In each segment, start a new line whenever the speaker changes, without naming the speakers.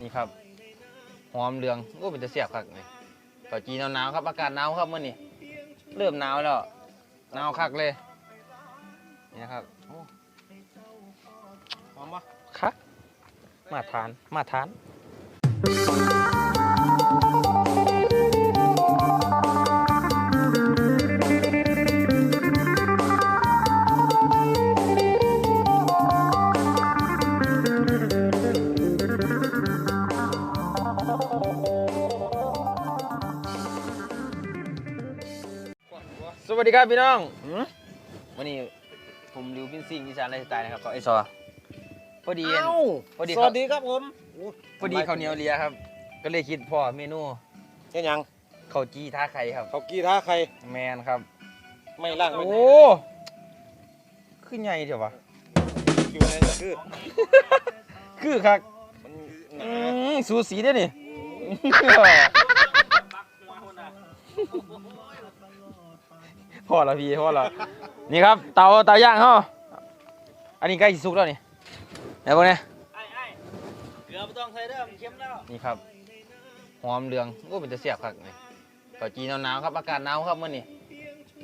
นี่ครับหอมเหลืองก็เป็นจะเสียบคักนี่ต่อจีหนาวๆครับอากาศหนาวครับเมื่อนี้เริ่มหนาวแล้วหนาวคักเลยนี่ครับ
หอมปะ
คักมาทานมาทาน สวัสดีครับพี่น้องหืมวันนี้ผมริวพินซิงอีสานไลฟ์สไตล์นะครับก็ไอซอพอดี
เอ้า
พอดี
ส
ครับ
วัสดีครับผมโอ้
พอดีข้าวเหนียวเลียครับ ก็เลยคิดพ่อเมนู
แค่ยัง
ข้าวจีท่าไข่ครับ
เขากี้ท้าใคร
แมนครับ
ไม่ล่าง
โอ้
ไม่
ขึ้นใหญ่เถอะวะ
คิวนั่นก็คือ
คือคัก
มันห
อื
นาม
สูสีเด้อนี่พอแล้วพี่พอแล้วนี่ครับเตาเตาย่างเขาอันนี้ใกล้สิสุกแล้วนี่ไหนพวกนี้
ไอ้ไอ้เกลือไม่ต้องใส่เด้อมันเค็มแล้ว
นี่ครับหอมเหลืองก็เป็นจะเสียบคักนี่ต่อจีหนาวๆครับอากาศหนาวครับมื่อนี้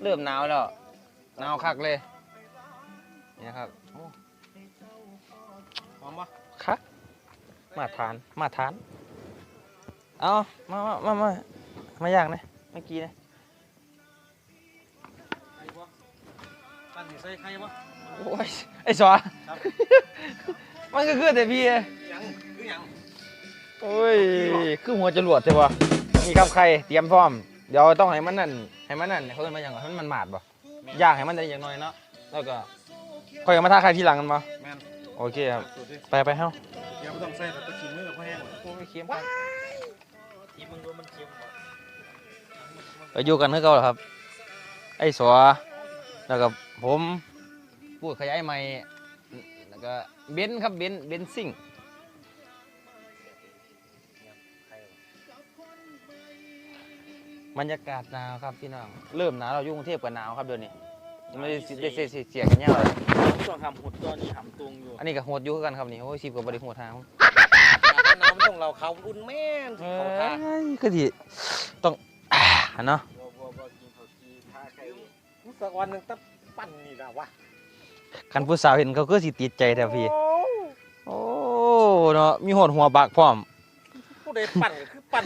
เริ่มหนาวแล้วหนาวคักเลยนี่นะครับ มาทาน มาทาน เอามามามามามาย่างนะเมื่อกี้นะ
ใครปะปั้นสิใส่ใครปะ
โอ้ย ไอ้สอ
ครับ
มันก็คือแต่พี่
ยังคือยัง
โอ้ย คือหัวจรวดใช่ปะนี่ครับใครเตรียมพร้อม เดี๋ยวต้องให้มันนั่น ให้มันนั่นเขาเอิ้นมาอย่างไรให้มันหมาดป่ะย่างให้มันได้อย่างน้อยเนาะ แล้วก็ค่อยเอามาท่าใครทีหลังกันป่ะ
แมน
โอเคครับ
สูตรดิ
ไปไปเฮ้า
เดี๋ยวไม่ต้องใส่แต่ตะกี้มือกับพ่อแห้ง
โอ้ยเค็มครับ
ที่มึงดูมันเค็มบ่
ไปอยู่กันคือเก่าเหรอครับ ไอ้สอแล้วก็ผมพูดขยายใหม่แล้วก็เบนซ์ครับเบนซ์เบนซ์ซิ่งบรรยากาศหนาวครับพี่น้อง เริ่มหนาวเราอยู่กรุงเทพก็หนาวครับเดี๋ยวนี้ยังไม่ได้สิได้เสียเสียกันเนี่ยเลย
ช่วงหำหุดตัวนี้หำตุงอยู่
อันนี้ก็โหดอยู่คือกันครับนี่โอ้ยสิบกว่าบริโหดทาง
น้ำต้องเราเขาอุ่นแม่น
เอ้
เขาท่าย
คือที่ต้องอ่าเนาะ
บ่บ่บ่กินข้าวจีท่าไข่
สักวันหนึ่งต้องปั้นนี่ละวะ
คันผู้สาวเห็นเขาก็สิติดใจแต่พี่โอ้เนาะมีหดหัวบากพร้อม
ผู้ใดปั้นก็คือปั้น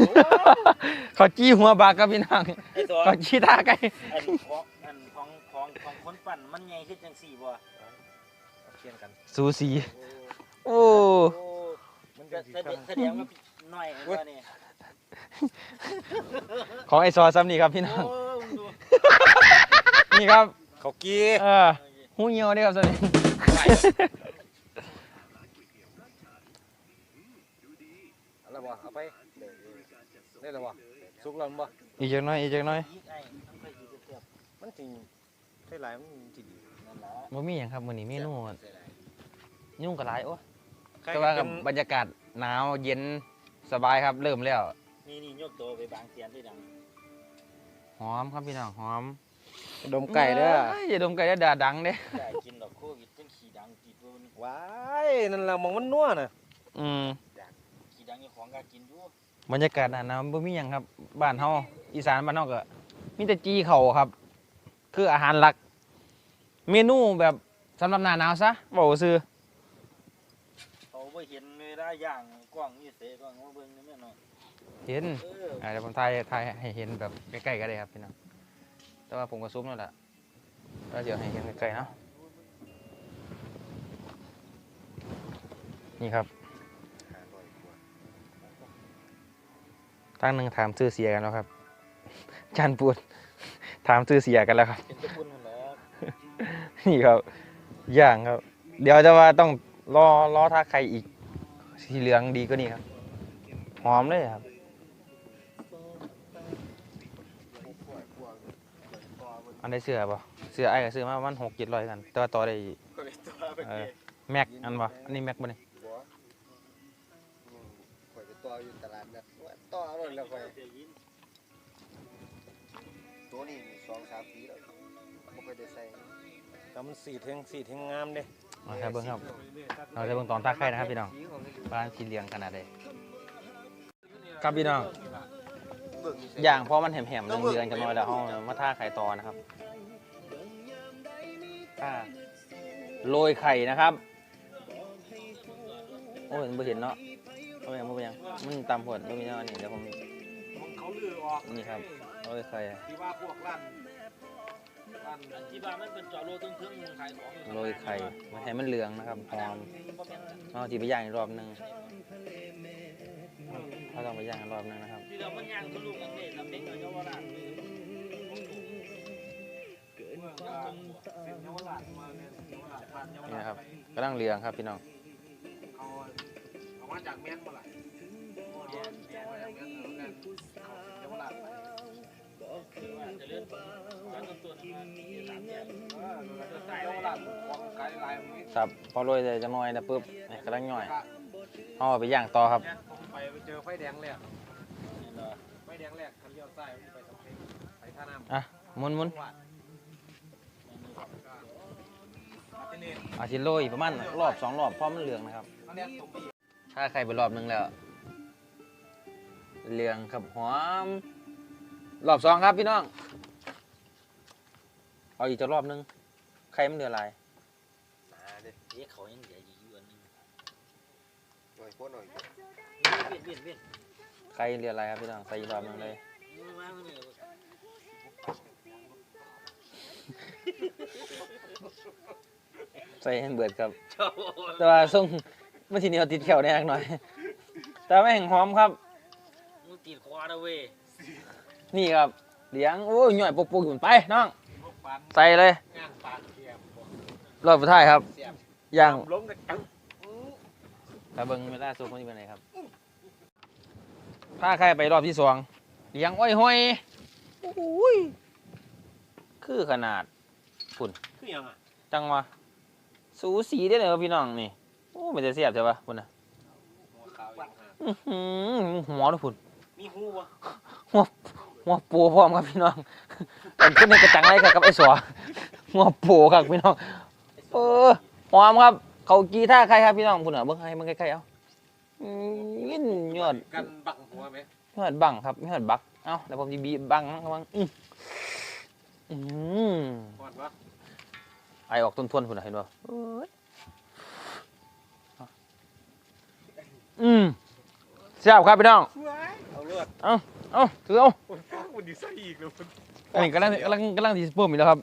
เขาจี้หัวบากครับพี่น้อง
ไอ้ตัว
เขาจี้ท่าไก่
อันของอันของของของคนปั่นมันใหญ่ขึ้นจังสี่บ่
เคียนกัน
สูสี โอ้
โอ้
มัน
ก็
จะ
แสดงแสดงว่าน้อยอันว่านี่
ของไอซอซ้ำนี่ครับพี่น้อง
โอ้มึงดู
นี่ครับ
เขากี้
เออหูเหี่ยวเด้อครับซ้ำนี่
อะไรวะเอาไปได้แล้ววะสุกแล้วบ่
อีกจักหน้อย อีกจักหน้อย
อีกไอ้มันค่อยสิเสียบ
มันจริง ใช่หลายมันจริง
นั่นแหละ
บ่มีหยังครับมื้อนี้เมนู
ใส่หลาย
ยุ่งกับหลายโอ้
ใคร
แต่
ก็
ว่า
เป็
กับ
น
บรรยากาศหนาวเย็นสบายครับเริ่มแล้ว
นี่นี่ยกตัวไปบางเสียนที่ดัง
หอมครับพี่น้องหอม
ดมไก่เด้อ
อ้ยอย่าดมไก่เด้อด่าดังเด้
ได้กินดอกโควิดจังขี้ดังติดบ่มัน
ว้ายนั่นแหละมองมันนัวน่ะ
อืม
ขี้ดังอยู่ของก็กินอยู่
บรรยากาศหนาหนาวบ่มีหยังครับบ้านเฮาอีสานบ้านเฮาก็มีแต่จีเขาวครับ คืออาหารหลัก เมนูแบบสำหรับหน้าหนาวซะเว้าซื่อ
เขาบ่เห็นเวลาย่างกล้องนี่เสกล้องมาเบิ่งนี่แม่นเนาะ
เห็น
เออ
อ่าเดี๋ยวผมถ่ายถ่ายให้เห็นแบบใกล้ๆก็ได้ครับพี่น้องแต่ว่าผมก็ซุ้มแล้วล่ะแล้วเดี๋ยวให้เห็นใกล้ๆเนาะนี่ครับตั้งหนึ่งถามชื่อเสียกันแล้วครับจันปูด ถามชื่อเสียกันแล้วครับ
เป็นตะกุนนั่นแหละ
นี่ครับย่างครับ เดี๋ยวจะว่าต้องรอรอถ้าใครอีก สีเหลืองดีก็นี่ครับ หอมเลยครับ อันได้เสื้อป่ะเสื้อไอ้ก็ซื้อมาประมันหกเจ็ดร้อยกัน แต่ว่าต่อได้
ก็เลยตัวไป
เออแม็กอันป่ะอันนี้แม็กป่ะนี่
บัวข่อยไปต่ออยู่ตลาดนัดต่อเอาเลยแล้วข่อย
ตัวนี้สองสามปีแล้วไม่เคยได้ใส่
แต่มันสีเทงสีเทงงามเด้
เอาครับเบิ้งครับเราจะเบิ้งตอนตาไข่นะครับพี่น้องบ้านสีเหลืองขนาดใดครับพี่น้อง
เบิ่งนี่ใส่
อย่างเพราะมันแหมๆเดือนๆกันหน่อยแล้วเอามาท่าไข่ตอนะครับท่าโรยไข่นะครับโอ้ยไม่เห็นเนาะเอาไปยังไม่ไปยังมันตามผลไม่มีเนาะนี่เดี๋ยวผม
เขา ลือออก
นี่ครับโรยไข่
ที่ว่าพวกร้านร้าน
อันที่บ้านมันเป็นจอดโลตึ้งๆขายของอยู่
โรยไข่มันให้มันเหลืองนะครับหอมเอาจีไปย่างอีกรอบหนึงเราต้องไปย่างอีกรอบหนึงนะครับ
ที่เรามันย่างทะลุกันเนี่ยทำเด็กเราเยาวราช
เมืองก็เป็นเยาวราชมาเนี่ยเยาวราชบ้านเยาว
นี่
ราช
นะครับกำลังเหลืองครับพี่น้อง
เขาเอามาจากแม่นมาละเอาแม่นมาจากแม่นแล้วกันเขาเยาวราชไป
จะเลื่อนการ
ครับพอโรยได้จะน้อยนะปุ๊บนี่กำลังย่อยเอาไปย่างต่อครับ
ผมไปไปเจอไฟแดงแรกไฟแดงแรกคันเลี้ยวซ้ายไปสำเพ็งไปท่าน้ำ
อะหมุนหมุน
วัดมาที่นี่
อาชิโรยประมาณรอบสองรอบเพราะมันเหลืองนะครับ
เขาเรียกตรงนี้
ถ้าใครไปรอบหนึงแล้ว เหลืองครับหอม รอบสองครับพี่น้อง เอาอีกจะรอบหนึง ใครมันเหลืออะไร
เด็กเขายังเหลืออยู่อันนึง
หน่อยพวกหน่อย
เวียนเวียนเวียน
ใครเหลืออะไรครับพี่น้องใส่อีกรอบหนึงเลย
มาเนี่ย
ใส่ให้เบิดครับ
ชอบ
แต่ว่าส่งมันทีเหนียวติดแขวแน่หน่อย แต่ไม่แห่งหอมครับ
มึงติดคอนะเว้ย
นี่ครับเหลียงโอ้ยหน่อยปุกๆอยู่ไปน้อง
พวกปัน
ใส่เลย
งานปานเทียมพวก
รอบสุดท้ายครับ
เสียบ
ย่าง
ล้มกันจัง
ตาเบิงเวลาสูบมันอยู่ไหนครับถ้าใครไปรอบที่สองเลี้ยงอ้อยห้อยอุ้ยคือขนาด
คือยังอะ
จังวะสูสีได้เลยครับพี่น้องนี่โอ้ไม่ได้เสียบใช่ปะพุ่นนะ
หัวขาวอีกห่า
อื้อหือหัวด้วยพุ่น
มี หูวะ
หัวหัวปูพร้อมครับพี่น้องเป็นขึ้นในกระจังไรครับกับไอ้สัวหัวปูครับพี่น้องเออหอมครับ เขากีท่าใครครับพี่น้องพุ่นอะเบิ่งให้เบิ่งใกล้ๆเอาอืมยอด
กันบังหัวไหม
ไม่หัดบังครับไม่หัดบักเอ้าแล้วผมจะบีบบังนะครับบังอื้ออืม
ก่อนวะ
ไอออกต้นทวนคุณน่ะเห็นป่ะอืมเสียบครับพี่น้อง
เอาเลือด
เอ้าถือเอา
คนฟ้าคนดีใส่อีกเลยคน
อันนี้กำลังกำลังกำลังที่สปุ่มอยู่แล้วครับ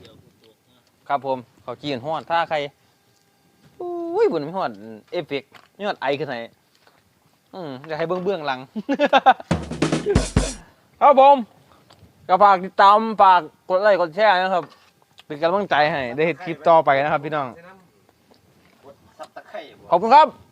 เดี๋ยวกูตกนะ
ครับผมเขาจีนฮอดถ้าใครอุ้ยบุญไม่ฮอดเอฟเฟกต์ไม่ฮอดไอขึ้นไหนอืมอยากให้เบื้องเบื้องหลัง ครับผมก็ฝากติดตามฝากกดไลค์กดแชร์นะครับ เป็นกำลังใจให้ได้เห็นคลิปต่อไปนะครับพี่น้อง
ใช่น้ำ
ซับตะไคร้บ่
ขอบคุณครับ